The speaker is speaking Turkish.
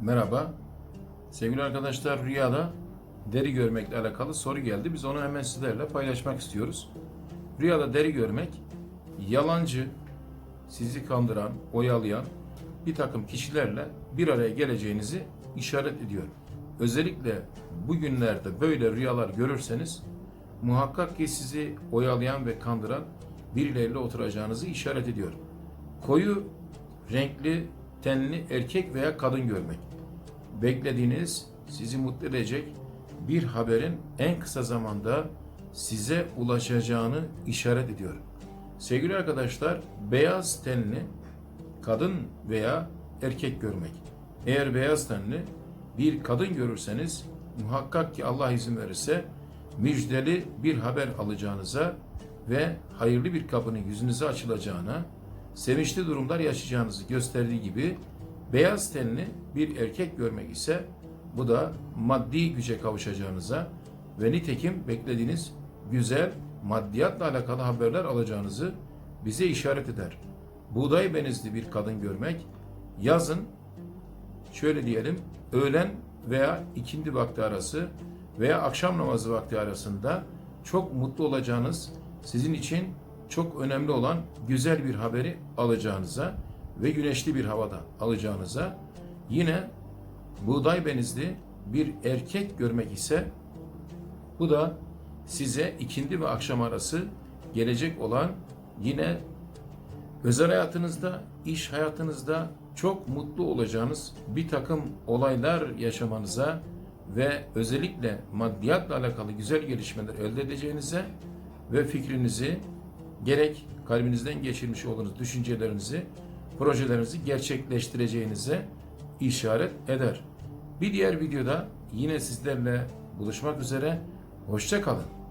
Merhaba. Sevgili arkadaşlar rüyada deri görmekle alakalı soru geldi. Biz onu hemen sizlerle paylaşmak istiyoruz. Rüyada deri görmek yalancı, sizi kandıran, oyalayan bir takım kişilerle bir araya geleceğinizi işaret ediyor. Özellikle bugünlerde böyle rüyalar görürseniz muhakkak ki sizi oyalayan ve kandıran birileriyle oturacağınızı işaret ediyor. Koyu renkli, tenli erkek veya kadın görmek. Beklediğiniz, sizi mutlu edecek bir haberin en kısa zamanda size ulaşacağını işaret ediyor. Sevgili arkadaşlar, beyaz tenli kadın veya erkek görmek. Eğer beyaz tenli bir kadın görürseniz muhakkak ki Allah izin verirse müjdeli bir haber alacağınıza ve hayırlı bir kapının yüzünüze açılacağına, sevinçli durumlar yaşayacağınızı gösterdiği gibi beyaz tenli bir erkek görmek ise bu da maddi güce kavuşacağınıza ve nitekim beklediğiniz güzel maddiyatla alakalı haberler alacağınızı bize işaret eder. Buğday benizli bir kadın görmek yazın şöyle diyelim öğlen veya ikindi vakti arası veya akşam namazı vakti arasında çok mutlu olacağınız, sizin için çok önemli olan güzel bir haberi alacağınıza ve güneşli bir havada alacağınıza yine buğday benizli bir erkek görmek ise bu da size ikindi ve akşam arası gelecek olan yine özel hayatınızda, iş hayatınızda çok mutlu olacağınız bir takım olaylar yaşamanıza ve özellikle maddiyatla alakalı güzel gelişmeler elde edeceğinize ve fikrinizi gerek kalbinizden geçirmiş olduğunuz düşüncelerinizi, projelerinizi gerçekleştireceğinize işaret eder. Bir diğer videoda yine sizlerle buluşmak üzere. Hoşça kalın.